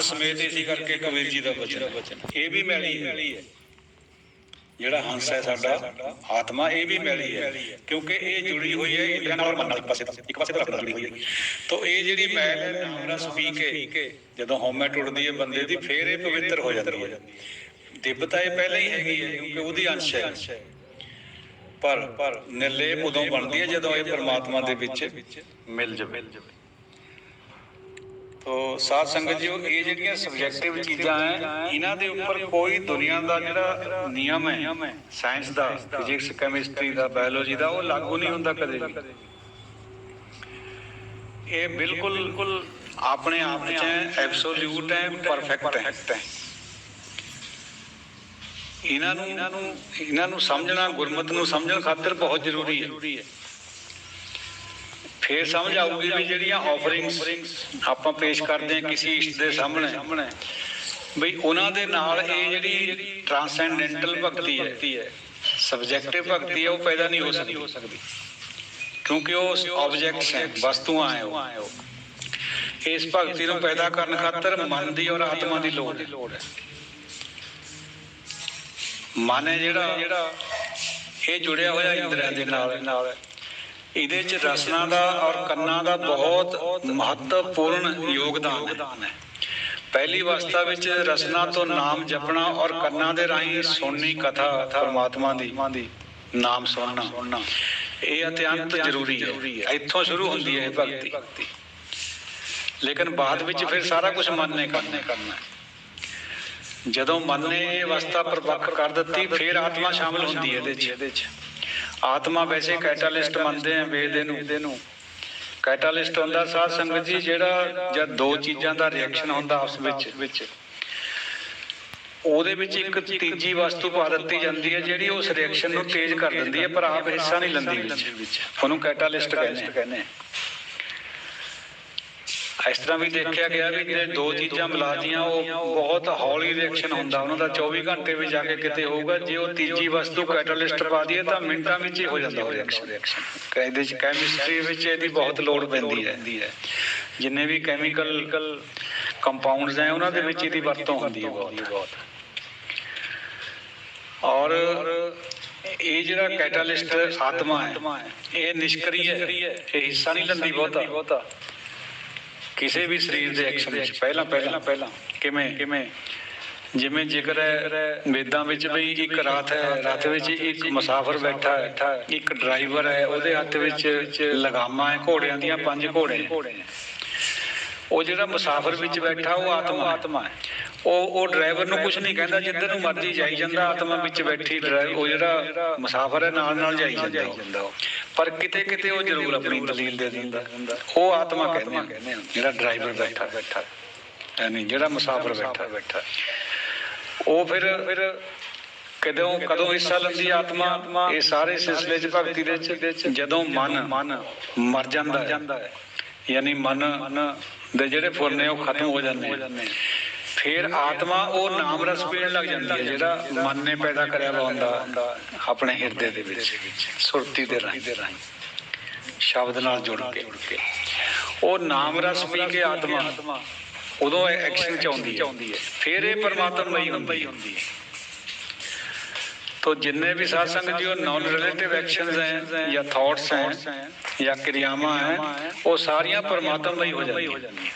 ਸਮੇਤ ਇਸੀ ਕਰਕੇ ਕਬੀਰ ਜੀ ਦਾ ਬਚਨ ਇਹ ਵੀ ਮੈਲੀ ਹੈ। ਜਿਹੜਾ ਹੰਸ ਹੈ ਸਾਡਾ, ਆਤਮਾ, ਇਹ ਵੀ ਮੈਲੀ ਹੈ। ਕਿਉਂਕਿ ਇਹ ਜੁੜੀ ਹੋਈ ਹੈ ਇੰਦਰੀਆਂ ਨਾਲ ਮਨ ਨਾਲ ਪਾਸੇ ਇੱਕ ਪਾਸੇ ਰੱਖ ਜੁੜੀ ਹੋਈ ਹੈ। ਤੋਂ ਇਹ ਜਿਹੜੀ ਮੈਲ ਹੈ ਨਾਮ ਪੀ ਕੇ ਜਦੋਂ ਹਉਮੈ ਟੁੱਟਦੀ ਹੈ ਬੰਦੇ ਦੀ, ਫੇਰ ਇਹ ਪਵਿੱਤਰ ਹੋ ਜਾਂਦੀ ਹੈ। ਦਿਵਤਾ ਇਹ ਪਹਿਲਾਂ ਹੀ ਹੈਗੀ ਹੈ, ਕਿਉਂਕਿ ਉਹਦੀ ਅੰਸ਼ ਹੈ। ਪਰ ਪਰ, ਨਿਰਲੇਪ ਉਦੋਂ ਬਣਦੀ ਹੈ ਜਦੋਂ ਇਹ ਪਰਮਾਤਮਾ ਦੇ ਵਿੱਚ ਮਿਲ ਜਾਵੇ। ਤੋ ਸਾਧ ਸੰਗਤ ਜੀ ਇਹ ਜਿਹੜੀਆਂ ਸਬਜੈਕਟਿਵ ਚੀਜ਼ਾਂ ਹੈ, ਇਹਨਾਂ ਦੇ ਉੱਪਰ ਕੋਈ ਦੁਨੀਆ ਦਾ ਜਿਹੜਾ ਨਿਯਮ ਹੈ ਸਾਇੰਸ ਦਾ ਫਿਜ਼ਿਕਸ ਕੈਮਿਸਟਰੀ ਦਾ ਬਾਇਓਲੋਜੀ ਦਾ, ਉਹ ਲਾਗੂ ਨਹੀਂ ਹੁੰਦਾ ਕਦੇ ਵੀ। ਇਹ ਬਿਲਕੁਲ ਆਪਣੇ ਆਪ ਵਿੱਚ ਐਬਸੋਲੂਟ ਹੈ ਪਰਫੈਕਟ ਹੈ। ਇਹਨਾਂ ਨੂੰ ਇਹਨਾਂ ਨੂੰ ਸਮਝਣਾ, ਗੁਰਮਤ ਨੂੰ ਸਮਝਣ ਖਾਤਰ ਬਹੁਤ ਜ਼ਰੂਰੀ ਹੈ। ਫੇਰ ਸਮਝ ਆਊਗੀ ਵੀ ਜਿਹੜੀਆਂ ਆਫਰਿੰਗਸ ਆਪਾਂ ਪੇਸ਼ ਕਰਦੇ ਹਾਂ ਕਿਸੇ ਇਸ਼ਟ ਦੇ ਸਾਹਮਣੇ, ਬਈ ਉਹਨਾਂ ਦੇ ਨਾਲ ਇਹ ਜਿਹੜੀ ਟ੍ਰਾਂਸੈਂਡੈਂਟਲ ਭਗਤੀ ਹੈ ਸਬਜੈਕਟਿਵ ਭਗਤੀ ਹੈ, ਉਹ ਪੈਦਾ ਨਹੀਂ ਹੋ ਸਕਦੀ। ਕਿਉਂਕਿ ਉਹ ਆਬਜੈਕਟਸ ਹੈ, ਵਸਤੂਆਂ ਹੈ ਉਹ। ਇਸ ਭਗਤੀ ਨੂੰ ਪੈਦਾ ਕਰਨ ਖਾਤਰ ਮਨ ਦੀ ਔਰ ਆਤਮਾ ਦੀ ਲੋੜ ਹੈ। ਮਨ ਹੈ ਜਿਹੜਾ ਜਿਹੜਾ ਇਹ ਜੁੜਿਆ ਹੋਇਆ ਇੰਦਰੀਆਂ ਦੇ ਨਾਲ ਨਾਲ। ਇਹਦੇ ਚ ਰਸਨਾ ਦਾ ਔਰ ਕੰਨਾਂ ਦਾ ਬਹੁਤ ਮਹੱਤਵਪੂਰਨ ਯੋਗਦਾਨ ਹੈ। ਪਹਿਲੀ ਅਵਸਥਾ ਵਿੱਚ ਰਸਨਾ ਤੋਂ ਨਾਮ ਜਪਣਾ ਔਰ ਕੰਨਾਂ ਦੇ ਰਾਹੀਂ ਸੁਣਨੀ ਕਥਾ ਪਰਮਾਤਮਾ ਦੀ ਨਾਮ ਸੁਣਨਾ, ਇਹ ਅਤਿਅੰਤ ਜ਼ਰੂਰੀ ਹੈ। ਇੱਥੋਂ ਸ਼ੁਰੂ ਹੁੰਦੀ ਹੈ ਇਹ ਭਗਤੀ। ਲੇਕਿਨ ਬਾਅਦ ਵਿੱਚ ਫਿਰ ਸਾਰਾ ਕੁਝ ਮਨ ਨੇ ਕਰਨਾ ਜਦੋਂ ਮਨ ਨੇ ਇਹ ਅਵਸਥਾ ਪ੍ਰਪੱਖ ਕਰ ਦਿੱਤੀ, ਫਿਰ ਆਤਮਾ ਸ਼ਾਮਲ ਹੁੰਦੀ ਹੈ ਇਹਦੇ 'ਚ। ਆਤਮਾ ਵੈਸੇ ਕੈਟਾਲਿਸਟ ਮੰਨਦੇ ਆ ਵੇਦ ਨੂੰ। ਕੈਟਾਲਿਸਟ ਹੁੰਦਾ ਸਾਧ ਸੰਗਤ ਜੀ ਜਿਹੜਾ ਜਦ ਦੋ ਚੀਜ਼ਾਂ ਦਾ ਰਿਐਕਸ਼ਨ ਹੁੰਦਾ ਆਪਸ ਵਿੱਚ। ਉਹਦੇ ਵਿੱਚ ਇੱਕ ਤੀਜੀ ਵਸਤੂ ਪਾ ਦਿੱਤੀ ਜਾਂਦੀ ਹੈ ਜਿਹੜੀ ਉਸ ਰਿਐਕਸ਼ਨ ਨੂੰ ਤੇਜ਼ ਕਰ ਦਿੰਦੀ ਹੈ ਪਰ ਆਪ ਹਿੱਸਾ ਨਹੀਂ ਲੈਂਦੀ ਵਿੱਚ। ਉਹਨੂੰ ਕੈਟਾਲਿਸਟ ਕਹਿੰਦੇ ਆ। ਇਸ ਤਰ੍ਹਾਂ ਵੀ ਦੇਖਿਆ ਗਿਆ ਵੀ ਜੇ ਦੋ ਚੀਜ਼ਾਂ ਮਿਲਾਦੀਆਂ ਉਹ ਬਹੁਤ ਹੌਲੀ ਰਿਐਕਸ਼ਨ ਹੁੰਦਾ। ਉਹਨਾਂ ਦਾ 24 ਘੰਟੇ ਵਿੱਚ ਜਾ ਕੇ ਕਿਤੇ ਹੋਊਗਾ, ਜੇ ਉਹ ਤੀਜੀ ਵਸਤੂ ਕੈਟਾਲਿਸਟ ਪਾ ਦਈਏ, ਤਾਂ ਮਿੰਟਾਂ ਵਿੱਚ ਹੀ ਹੋ ਜਾਂਦਾ ਉਹ ਰਿਐਕਸ਼ਨ ਕਹਿੰਦੇ ਚ ਕੈਮਿਸਟਰੀ ਵਿੱਚ ਇਹਦੀ ਬਹੁਤ ਲੋੜ ਪੈਂਦੀ ਹੈ। ਜਿੰਨੇ ਵੀ ਕੈਮੀਕਲ ਕੰਪਾਊਂਡਸ ਹੈ, ਉਹਨਾਂ ਦੇ ਵਿੱਚ ਇਹਦੀ ਵਰਤੋਂ ਹੁੰਦੀ ਹੈ ਬਹੁਤ। ਔਰ ਇਹ ਜਿਹੜਾ ਕੈਟਾਲਿਸਟ ਆਤਮਾ ਹੈ, ਇਹ ਨਿਸ਼ਕਰੀ ਹੈ, ਇਹ ਹਿੱਸਾ ਨਹੀਂ ਲੈਂਦੀ ਬਹੁਤਾ। ਕਿਸੇ ਵੀ ਸਰੀਰ ਦੇ ਐਕਸ਼ਨ ਵਿੱਚ, ਪਹਿਲਾਂ ਪਹਿਲਾਂ ਪਹਿਲਾਂ, ਕਿਵੇਂ ਕਿਵੇਂ? ਜਿਵੇਂ ਜ਼ਿਕਰ ਹੈ, ਵੇਦਾਂ ਵਿੱਚ ਵੀ ਇੱਕ ਰਾਤ ਹੈ, ਰਾਤ ਵਿੱਚ ਇੱਕ ਮੁਸਾਫਰ ਬੈਠਾ ਹੈ, ਇੱਕ ਡਰਾਈਵਰ ਹੈ, ਉਹਦੇ ਹੱਥ ਵਿੱਚ ਲਗਾਮਾਂ ਹੈ, ਘੋੜਿਆਂ ਦੀਆਂ ਪੰਜ ਘੋੜੇ ਨੇ ਉਹ ਜਿਹੜਾ ਮੁਸਾਫਰ ਵਿੱਚ ਬੈਠਾ, ਉਹ ਆਤਮਾ ਆਤਮਾ ਹੈ। ਉਹ ਉਹ ਡਰਾਈਵਰ ਨੂੰ ਕੁਝ ਨਹੀਂ ਕਹਿੰਦਾ, ਜਿੱਧਰ ਨੂੰ ਮਰਜ਼ੀ ਜਾਈ ਜਾਂਦਾ, ਆਤਮਾ ਵਿੱਚ ਬੈਠੀ ਉਹ ਜਿਹੜਾ ਮੁਸਾਫਰ ਹੈ, ਨਾਲ ਨਾਲ ਜਾਈ ਜਾਂਦਾ ਪਰ ਕਿਤੇ ਕਿਤੇ ਉਹ ਜ਼ਰੂਰ ਆਪਣੀ ਦਲੀਲ ਦੇ ਦਿੰਦਾ। ਉਹ ਆਤਮਾ ਕਹਿੰਦੇ ਆ, ਜਿਹੜਾ ਡਰਾਈਵਰ ਬੈਠਾ। ਬੈਠਾ ਯਾਨੀ ਜਿਹੜਾ ਮੁਸਾਫਰ ਬੈਠਾ। ਬੈਠਾ ਉਹ ਫਿਰ ਕਦੋਂ ਕਦੋਂ ਹਿੱਸਾ ਲੈਂਦੀ ਆਤਮਾ? ਇਹ ਸਾਰੇ ਸਿਲਸਿਲੇ ਚ, ਭਗਤੀ ਦੇ ਵਿੱਚ ਜਦੋਂ ਮਨ ਮਨ ਮਰ ਜਾਂਦਾ ਹੈ। ਯਾਨੀ ਮਨ ਦੇ ਜਿਹੜੇ ਫੁੱਲ ਉਹ ਖਤਮ ਹੋ ਜਾਂਦੇ ਫਿਰ ਆਤਮਾ ਉਹ ਨਾਮ ਰਸ ਪੀਣ ਲੱਗ ਜਾਂਦੀ ਹੈ ਜਿਹੜਾ ਮਨ ਨੇ ਪੈਦਾ ਕਰਿਆ ਵਾ ਹੁੰਦਾ ਆਪਣੇ ਹਿਰਦੇ ਦੇ ਵਿੱਚ ਸੁਰਤੀ ਦੇ ਰਾਹੀਂ ਸ਼ਬਦ ਨਾਲ ਜੁੜ ਕੇ ਉਹ ਨਾਮ ਰਸ ਪੀ ਕੇ ਆਤਮਾ ਉਦੋਂ ਐਕਸ਼ਨ ਚ ਆਉਂਦੀ ਹੈ ਫਿਰ ਇਹ ਪਰਮਾਤਮਾ ਹੀ ਹੁੰਦੀ ਹੈ तो जितने भी साथ संग जी नॉन रिलेटिव एक्शंस हैं या थॉट्स हैं या क्रियावां हैं वो सारियां परमात्मयी हो जाती हैं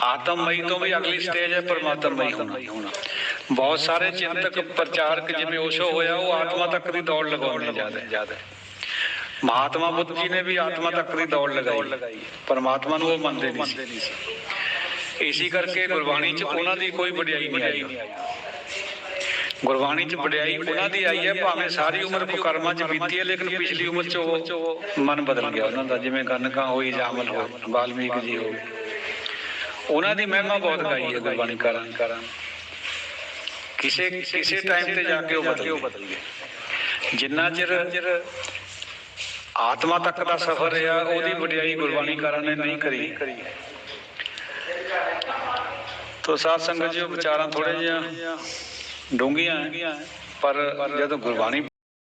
ਆਤਮਮਈ ਤੋਂ ਵੀ ਅਗਲੀ ਸਟੇਜ ਹੈ, ਪਰਮਾਤਮਮਈ ਹੋਣਾ। ਬਹੁਤ ਸਾਰੇ ਚਿੰਤਕ, ਪ੍ਰਚਾਰਕ ਜਿਵੇਂ ਓਸ਼ੋ ਹੋਇਆ, ਉਹ ਆਤਮਾ ਤੱਕ ਦੀ ਦੌੜ ਲਗਾਉਣੇ ਜ਼ਿਆਦਾ ਮਹਾਤਮਾ ਬੁੱਧ ਜੀ ਨੇ ਵੀ ਆਤਮਾ ਤੱਕ ਦੀ ਦੌੜ ਲਗਾਈ ਪਰਮਾਤਮਾ ਨੂੰ ਉਹ ਮੰਨਦੇ ਨਹੀਂ ਸੀ। ਇਸੇ ਕਰਕੇ ਗੁਰਬਾਣੀ 'ਚ ਉਹਨਾਂ ਦੀ ਕੋਈ ਵਡਿਆਈ ਨਹੀਂ ਆਈ। ਗੁਰਬਾਣੀ 'ਚ ਵਡਿਆਈ ਉਹਨਾਂ ਦੀ ਆਈ ਹੈ, ਭਾਵੇਂ ਸਾਰੀ ਉਮਰ ਕੁਕਰਮਾਂ 'ਚ ਬੀਤੀ ਹੈ, ਲੇਕਿਨ ਪਿਛਲੀ ਉਮਰ 'ਚ ਉਹ ਮਨ ਬਦਲ ਗਿਆ ਉਹਨਾਂ ਦਾ, ਜਿਵੇਂ ਗਨਕਾ ਹੋਈ ਜਾਮਲ ਹੋ ਵਾਲਮੀਕ ਜੀ ਹੋ ਉਹਨਾਂ ਦੀ ਮਹਿਮਾ ਬਹੁਤ ਗਾਈ ਹੈ ਗੁਰਬਾਣੀ ਕਰਾਂ ਕਰਾਂ ਕਿਸੇ ਕਿਸੇ ਟਾਈਮ ਤੇ ਜਾ ਕੇ ਉਹ ਬਦਲ ਗਏ ਜਿੰਨਾ ਚਿਰ ਆਤਮਾ ਤੱਕ ਦਾ ਸਫ਼ਰ ਹੈ ਉਹਦੀ ਵਡਿਆਈ ਗੁਰਬਾਣੀ ਕਰਾਂ ਨੇ ਨਹੀਂ ਕਰੀ। ਤੋ ਸਾਧ ਸੰਗਤ ਜੀ ਵਿਚਾਰਾਂ ਥੋੜੇ ਜਿਹਾ ਡੂੰਘੀਆਂ ਪਰ ਜਦੋਂ ਗੁਰਬਾਣੀ